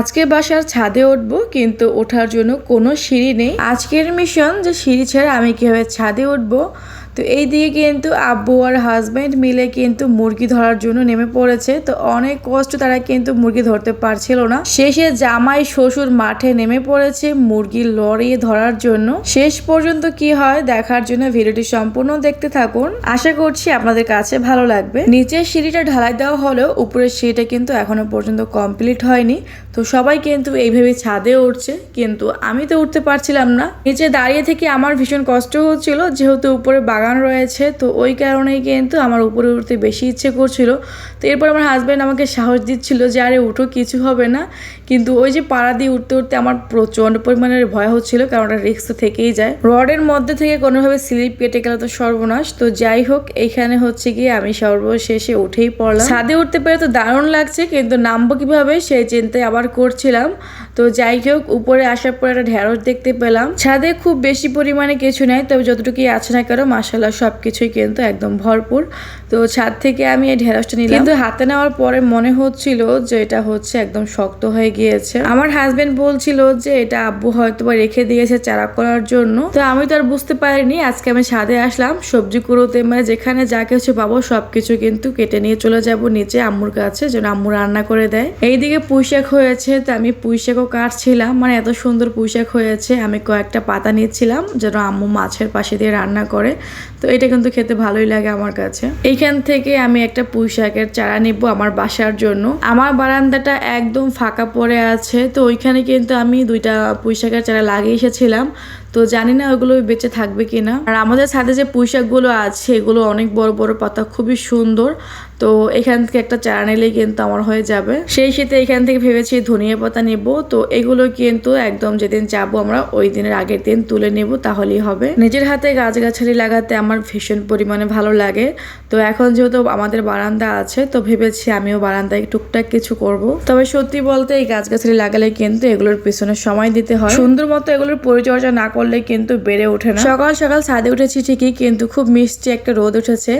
আজকে বাসার ছাদে উঠবো, কিন্তু ওঠার জন্য কোনো সিঁড়ি নেই। আজকের মিশন যে সিঁড়ি ছাড়া আমি কীভাবে ছাদে উঠবো তো এই দিকে কিন্তু আব্বু আর হাজব্যান্ড মিলে কিন্তু মুরগি ধরার জন্য নেমে পড়েছে। তো অনেক কষ্ট তারা কিন্তু মুরগি ধরতে পারছিল না। শেষে জামাই শ্বশুর মাঠে নেমে পড়েছে মুরগি লড়িয়ে ধরার জন্য। শেষ পর্যন্ত কি হয় দেখার জন্য ভিডিওটি সম্পূর্ণ দেখতে থাকুন। আশা করছি আপনাদের কাছে ভালো লাগবে। নিচের সিঁড়িটা ঢালাই দেওয়া হলেও উপরের সিঁড়িটা কিন্তু এখনও পর্যন্ত কমপ্লিট হয়নি। তো সবাই কিন্তু এইভাবে ছাদে উঠছে। কিন্তু আমি তো উঠতে পারছিলাম না। নিচে দাঁড়িয়ে থেকে আমার ভীষণ কষ্ট হচ্ছিল। যেহেতু উপরে বাগান রয়েছে। তো ওই কারণেই কিন্তু আমার উপরে উঠতে বেশি ইচ্ছে করছিল। তো এরপর আমার হাজব্যান্ড আমাকে সাহস দিচ্ছিল যে, আরে, উঠো, কিছু হবে না। কিন্তু ওই যে পাড়া দিয়ে উঠতে উঠতে আমার প্রচণ্ড পরিমাণের ভয় হচ্ছিল, কারণ ওটা রিস্ক তো থেকেই যায়। রডের মধ্যে থেকে কোনোভাবে স্লিপ কেটে গেলে তো সর্বনাশ। তো যাই হোক এইখানে হচ্ছে গিয়ে আমি সর্বশেষে উঠেই পড়লাম। ছাদে উঠতে পেরে তো দারুণ লাগছে, কিন্তু নামবো কীভাবে সেই চিন্তায় আবার করছিলাম। তো যাই হোক, উপরে আসার পর একটা ঢেঁড়স দেখতে পেলাম। ছাদে খুব বেশি পরিমাণে কিছু নাই, তবে যতটুকুই আছে না কেন মাসাল্লাহ সব কিছুই কিন্তু একদম ভরপুর। তো ছাদ থেকে আমি এই ঢেঁড়সটা নিলাম। কিন্তু হাতে নেওয়ার পরে মনে হচ্ছিল যে এটা হচ্ছে একদম শক্ত হয়ে গিয়েছে। আমার হাজবেন্ড বলছিল যে এটা আব্বু হয়তো বা রেখে দিয়েছে চারা করার জন্য। তো আমি তো আর বুঝতে পারিনি, আজকে আমি ছাদে আসলাম, সবজি কুড়োতে মানে যেখানে যা কিছু পাবো সবকিছু কিন্তু কেটে নিয়ে চলে যাব নিচে আম্মুর কাছে, যেন আম্মু রান্না করে দেয়। এইদিকে পুঁইশাক হয়েছে, তো আমি পুঁইশাকও কাটছিলাম মানে এত সুন্দর পুঁইশাক হয়েছে। আমি কয়েকটা পাতা নিচ্ছিলাম, যেন আম্মু মাছের পাশে দিয়ে রান্না করে। তো এটা কিন্তু খেতে ভালোই লাগে আমার কাছে। এইখান থেকে আমি একটা পুঁইশাকের চারা নেব আমার বাসার জন্য। আমার বারান্দাটা একদম ফাঁকা পড়ে আছে, তো ওইখানে কিন্তু আমি দুইটা পুঁইশাকের চারা লাগিয়ে এসেছিলাম। তো জানি না ওগুলো বেঁচে থাকবে কিনা। আর আমাদের সাথে যে পুঁইশাকগুলো আছে, এগুলো অনেক বড় বড় পাতা, খুবই সুন্দর। তো এখান থেকে একটা চারা নিলেই কিন্তু আমার হয়ে যাবে। সেই শীতে এখান থেকে ভেবেছি ধনিয়া পাতা নেব। তো এগুলো কিন্তু একদম যেদিন যাব আমরা, ওই দিনের আগের দিন তুলে নেব, তাহলেই হবে। নিজের হাতে গাছগাছালি লাগাতে আমার ভীষণ পরিমাণে ভালো লাগে। তো এখন যেহেতু আমাদের বারান্দা আছে, তো ভেবেছি আমিও বারান্দায় টুকটাক কিছু করব। তবে সত্যি বলতে এই গাছগাছালি লাগালে কিন্তু এগুলোর পিছনে সময় দিতে হয়। সুন্দর মতো এগুলোর পরিচর্যা না করলে কিন্তু বেড়ে ওঠে না। সকাল সকাল ছাদে উঠেছি ঠিকই, কিন্তু খুব মিষ্টি একটা রোদ উঠেছে।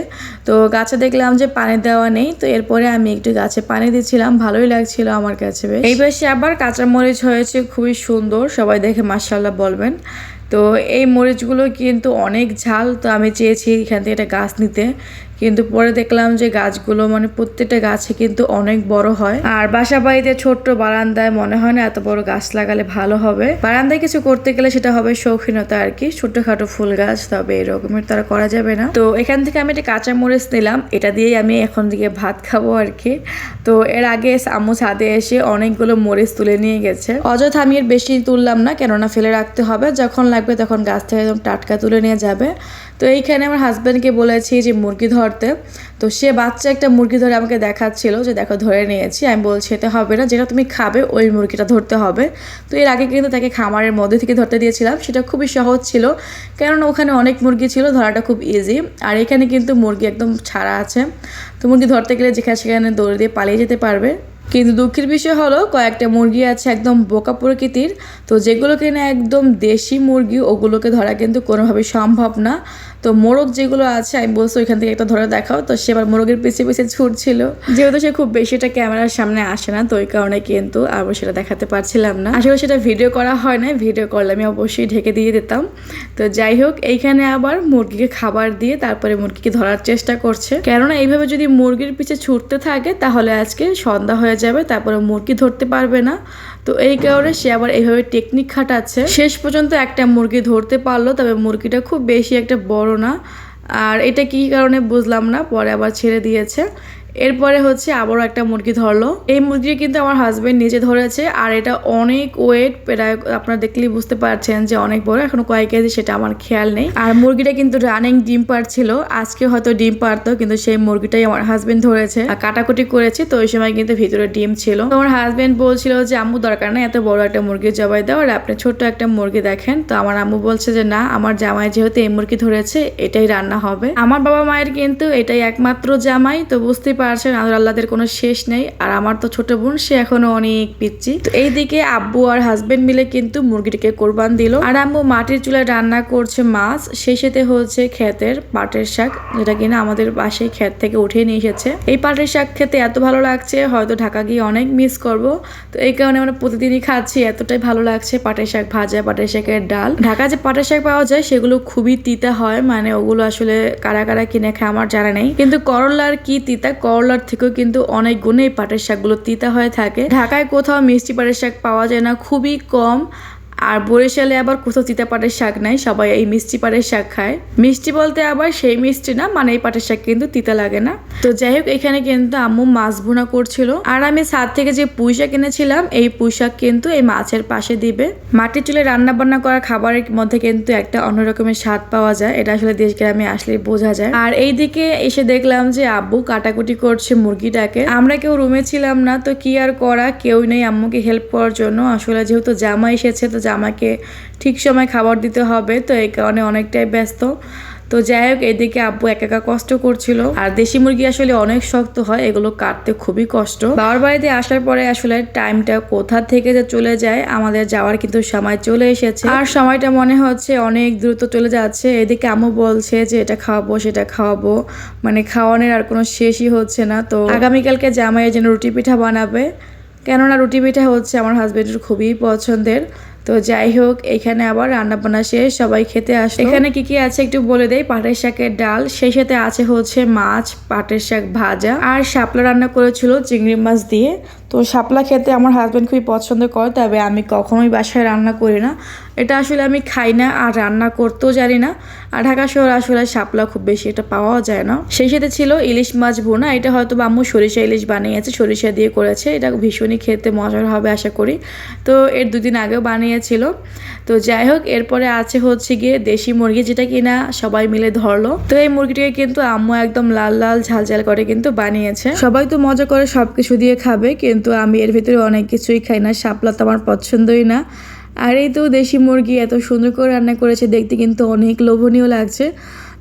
তো গাছে দেখলাম যে পানি দেওয়া নেই। তো এরপরে আমি একটু গাছে পানি দিচ্ছিলাম, ভালোই লাগছিল আমার কাছে বেশ। এই পাশে আবার কাঁচামরিচ হয়েছে, খুবই সুন্দর, সবাই দেখে মার্শাল্লাহ বলবেন। তো এই মরিচগুলো কিন্তু অনেক ঝাল, তো আমি চেয়েছি এখান থেকে একটা গাছ নিতে। কিন্তু পরে দেখলাম যে গাছগুলো মানে প্রত্যেকটা গাছে কিন্তু অনেক বড় হয়। আর বাসা বাড়িতে ছোট্ট বারান্দায় মনে হয় না এত বড় গাছ লাগালে ভালো হবে। বারান্দায় কিছু করতে গেলে সেটা হবে শৌখিনতা আর কি ছোট্টখাটো ফুল গাছ, তবে এরকমের তারা করা যাবে না। তো এখান থেকে আমি একটা কাঁচা মরিচ নিলাম, এটা দিয়েই আমি এখন দিকে ভাত খাব আর কি। তো এর আগে আম্মু ছাদে এসে অনেকগুলো মরিচ তুলে নিয়ে গেছে। অযথা আমি এর বেশি তুললাম না, কেননা ফেলে রাখতে হবে, যখন লাগবে তখন গাছ থেকে একদম টাটকা তুলে নিয়ে যাবে। তো এইখানে আমার হাজব্যান্ডকে বলেছি যে মুরগি ধরতে তো সে বাচ্চা একটা মুরগি ধরে আমাকে দেখাচ্ছিল যে, দেখো, ধরে নিয়েছি। আমি বলছি, এটা হবে না। যেটা তুমি খাবে, ওই মুরগিটা ধরতে হবে। তো এর আগে কিন্তু তাকে খামারের মধ্যে থেকে ধরতে দিয়েছিলাম। সেটা খুবই সহজ ছিল, কেননা ওখানে অনেক মুরগি ছিল, ধরাটা খুব ইজি আর এখানে কিন্তু মুরগি একদম ছাড়া আছে। তো মুরগি ধরতে গেলে যেখানে সেখানে দৌড় দিয়ে পালিয়ে যেতে পারবে। কিন্তু দুঃখের বিষয় হলো, কয়েকটা মুরগি আছে একদম বোকা প্রকৃতির। তো যেগুলো কিনা একদম দেশি মুরগি, ওগুলোকে ধরা কিন্তু কোনোভাবেই সম্ভব না। তো মোরগ যেগুলো আছে, আমি বলছি ওইখান থেকে একটা ধরে দেখাও। তো সে আবার মোরগের পিছিয়ে পিছিয়ে ছুটছিল। যেহেতু সে খুব বেশি এটা ক্যামেরার সামনে আসে না, তো ওই কারণে কিন্তু আবার সেটা দেখাতে পারছিলাম না। আসলে সেটা ভিডিও করা হয় না ভিডিও করলে আমি অবশ্যই ঢেকে দিয়ে দিতাম। তো যাই হোক, এইখানে আবার মুরগিকে খাবার দিয়ে তারপরে মুরগিকে ধরার চেষ্টা করছে। কেননা এইভাবে যদি মুরগির পিছে ছুটতে থাকে, তাহলে আজকে সন্ধ্যা হয়ে যাবে, তারপরে মুরগি ধরতে পারবে না। তো এই কারণে সে আবার এইভাবে টেকনিক খাটাচ্ছে। শেষ পর্যন্ত একটা মুরগি ধরতে পারল, তবে মুরগিটা খুব বেশি একটা বড় না। আর এটা কি কারণে বুঝলাম না পরে আবার ছেড়ে দিয়েছে। এরপরে হচ্ছে আবারও একটা মুরগি ধরলো। এই মুরগি কিন্তু আমার হাজবেন্ড নিজে ধরেছে আর এটা অনেক ওয়েট প্রায় আপনারা দেখলেই বুঝতে পারছেন যে অনেক বড়, এখনও কয়েক কেজি সেটা আমার খেয়াল নেই। আর মুরগিটা কিন্তু রানিং ডিম পারছিল আজকে হয়তো ডিম পারতো কিন্তু সেই মুরগিটাই আমার হাজবেন্ড ধরেছে কাটাকুটি করেছে, তো ওই সময় কিন্তু ভিতরে ডিম ছিল। তো আমার হাজবেন্ড বলছিল যে, আম্মু, দরকার নাই, এত বড় একটা মুরগি জবাই দাও আর আপনি ছোট্ট একটা মুরগি দেখেন। তো আমার আম্মু বলছে যে, না, আমার জামাই যেহেতু এই মুরগি ধরেছে, এটাই রান্না হবে। আমার বাবা মায়ের কিন্তু এটাই একমাত্র জামাই, তো বুঝতেই পারছেন আদর আল্লাদের কোনো শেষ নেই। আর আমার তো ছোট বোন, সে এখনও অনেক পিচ্ছি। তো এইদিকে আব্বু আর হাজবেন্ড মিলে কিন্তু মুরগিটাকে কোরবান দিল। আর আম্মু মাটির চুলায় রান্না করছে মাছ, সেই সাথে হচ্ছে ক্ষেতের পাটের শাক, যেটা কিনা আমাদের বাসায় ক্ষেত থেকে উঠিয়ে নিয়ে এসেছে। এই পাটের শাক খেতে এত ভালো লাগছে, হয়তো ঢাকা গিয়ে অনেক মিস করব। তো এই কারণে আমরা প্রতিদিনই খাচ্ছি, এতটাই ভালো লাগছে পাটের শাক ভাজা, পাটের শাকের ডাল। ঢাকা যে পাটের শাক পাওয়া যায়, সেগুলো খুবই তিতা হয় মানে ওগুলো আসলে কারা কারা কিনে খায় আমার জানা নেই। কিন্তু করলার কি তিতা? করলার থেকেও কিন্তু অনেক গুণে এই পাটের শাকগুলো তিতা হয়ে থাকে। ঢাকায় কোথাও মিষ্টি পাটের শাক পাওয়া যায় না, খুবই কম। আর বরিশালে আবার কোথাও তিতা পাটের শাক নাই, সবাই এই মিষ্টি পাটের শাক খায়। মিষ্টি বলতে আবার সেই মিষ্টি না মানে এই পাটের শাক কিন্তু তিতা লাগে না। তো যাই হোক, এখানে কিন্তু আম্মু মাছ ভুনা করছিল। আর আমি সাত থেকে যে পুঁই শাক এনেছিলাম, এই পুঁই শাক কিন্তু এই মাছের পাশে দিবে। মাটির চুলে রান্না বান্না করা খাবারের মধ্যে কিন্তু একটা অন্যরকমের স্বাদ পাওয়া যায়। এটা আসলে দেশ গ্রামে আসলে বোঝা যায়। আর এই দিকে এসে দেখলাম যে আব্বু কাটাকুটি করছে মুরগিটাকে। আমরা কেউ রুমে ছিলাম না, তো কি আর করা? কেউ নেই আম্মুকে হেল্প করার জন্য। আসলে যেহেতু জামা এসেছে, তো জামাকে ঠিক সময় খাবার দিতে হবে, তো এই কারণে অনেকটাই ব্যস্ত। তো যাই হোক, এদিকে আব্বু একা একা কষ্ট করছিল। আর দেশি মুরগি আসলে অনেক শক্ত হয়, এগুলো কাটতে খুবই কষ্ট। বাবার বাড়িতে আসার পরে আসলে টাইমটা কোথা থেকে যে চলে যায়, আমাদের যাওয়ার কিন্তু সময় চলে এসেছে। আর সময়টা মনে হচ্ছে অনেক দ্রুত চলে যাচ্ছে। এদিকে আম্মু বলছে যে, এটা খাওয়াবো, সেটা খাওয়াবো। মানে খাওয়ানোর আর কোনো শেষই হচ্ছে না। তো আগামীকালকে জামাইয়ের জন্য রুটি পিঠা বানাবে। কেননা রুটি পিঠা হচ্ছে আমার হাজবেন্ডের খুবই পছন্দের। তো যাই হোক, এখানে আবার রান্না বান্না শেষ, সবাই খেতে আসে এখানে কি কি আছে একটু বলে দেয় পাটের শাকের ডাল, সেই সাথে আছে হচ্ছে মাছ, পাটের শাক ভাজা, আর শাপলা রান্না করেছিল চিংড়ি মাছ দিয়ে। তো শাপলা খেতে আমার হাজব্যান্ড খুবই পছন্দ করে, তবে আমি কখনোই বাসায় রান্না করি না। এটা আসলে আমি খাই না আর রান্না করতেও জানি না। আর ঢাকা শহর আসলে শাপলা খুব বেশি এটা পাওয়া যায় না। সেই সাথে ছিল ইলিশ মাছ ভুনা, এটা হয়তো বা আম্মু সরিষা ইলিশ বানিয়েছে, সরিষা দিয়ে করেছে। এটা ভীষণই খেতে মজার হবে আশা করি। তো এর দুদিন আগেও বানিয়েছিল। তো যাই হোক, এরপরে আছে হচ্ছে গিয়ে দেশি মুরগি, যেটা কিনা সবাই মিলে ধরলো। তো এই মুরগিটাকে কিন্তু আম্মু একদম লাল লাল ঝাল ঝাল করে কিন্তু বানিয়েছে। সবাই তো মজা করে সবকিছু দিয়ে খাবে, কিন্তু আমি এর ভিতরে অনেক কিছুই খাই না, শাপলা তো আমার পছন্দই না। আর এই তো দেশি মুরগি এত সুন্দর করে রান্না করেছে, দেখতে কিন্তু অনেক লোভনীয় লাগছে।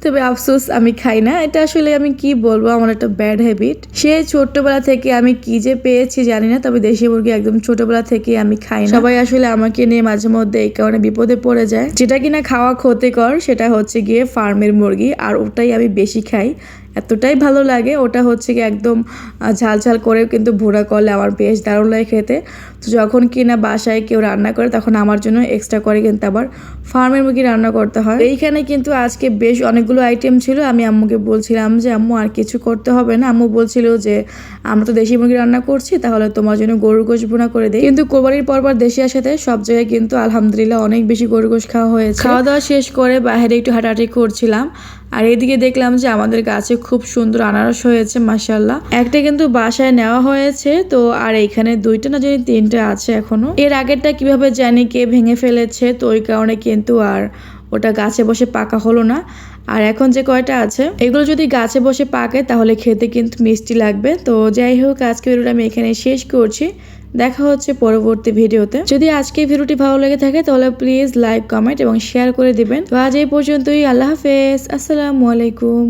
তবে আফসোস, আমি খাই না। এটা আসলে আমি কি বলব, আমার একটা ব্যাড হ্যাবিট সে ছোট্টবেলা থেকে আমি কি যে পেয়েছি জানি না, তবে দেশি মুরগি একদম ছোটবেলা থেকে আমি খাই না। সবাই আসলে আমাকে নিয়ে মাঝে মধ্যে এই কারণে বিপদে পড়ে যায়। যেটা কিনা খাওয়া ক্ষতিকর, সেটা হচ্ছে গিয়ে ফার্মের মুরগি, আর ওটাই আমি বেশি খাই। এতটাই ভালো লাগে ওটা হচ্ছে কি একদম আহ, ঝাল ঝাল করেও কিন্তু ভুড়া করলে আমার বেশ দারুণ লাগে খেতে। তো যখন কিনা বাসায় কেউ রান্না করে তখন আমার জন্য এক্সট্রা করে কিন্তু আবার ফার্মের মুরগি রান্না করতে হয়। এইখানে কিন্তু আজকে বেশ অনেকগুলো আইটেম ছিল আমি আম্মুকে বলছিলাম যে আম্মু আর কিছু করতে হবে না। আম্মু বলছিল যে আমরা তো দেশি মুরগি রান্না করছি তাহলে তোমার জন্য গরুর গোশ ভুনা করে দিই। কিন্তু কোরবানির পরপর দেশি আসাতে সব জায়গায় কিন্তু আলহামদুলিল্লাহ অনেক বেশি গরুর গোশ খাওয়া হয়েছে। খাওয়া দাওয়া শেষ করে বাইরে একটু হাঁটাহাঁটি করছিলাম। আর এদিকে দেখলাম যে আমাদের গাছে খুব সুন্দর আনারস হয়েছে মাসাল্লাহ একটা কিন্তু বাসায় নেওয়া হয়েছে, তো আর এইখানে দুইটা না জানি তিনটা আছে এখনও। এর আগেরটা কীভাবে জানি কে ভেঙে ফেলেছে, তো ওই কারণে কিন্তু আর ওটা গাছে বসে পাকা হলো না। আর এখন যে কয়টা আছে, এগুলো যদি গাছে বসে পাকে তাহলে খেতে কিন্তু মিষ্টি লাগবে। তো যাই হোক আজকে আমি এখানে শেষ করছি। দেখা হচ্ছে পরবর্তী ভিডিওতে। যদি আজকে ভিডিওটি ভালো লেগে থাকে, তাহলে প্লিজ লাইক কমেন্ট এবং শেয়ার করে দিবেন। তো আজ এই পর্যন্তই, আল্লাহ হাফেজ। আসসালামু আলাইকুম।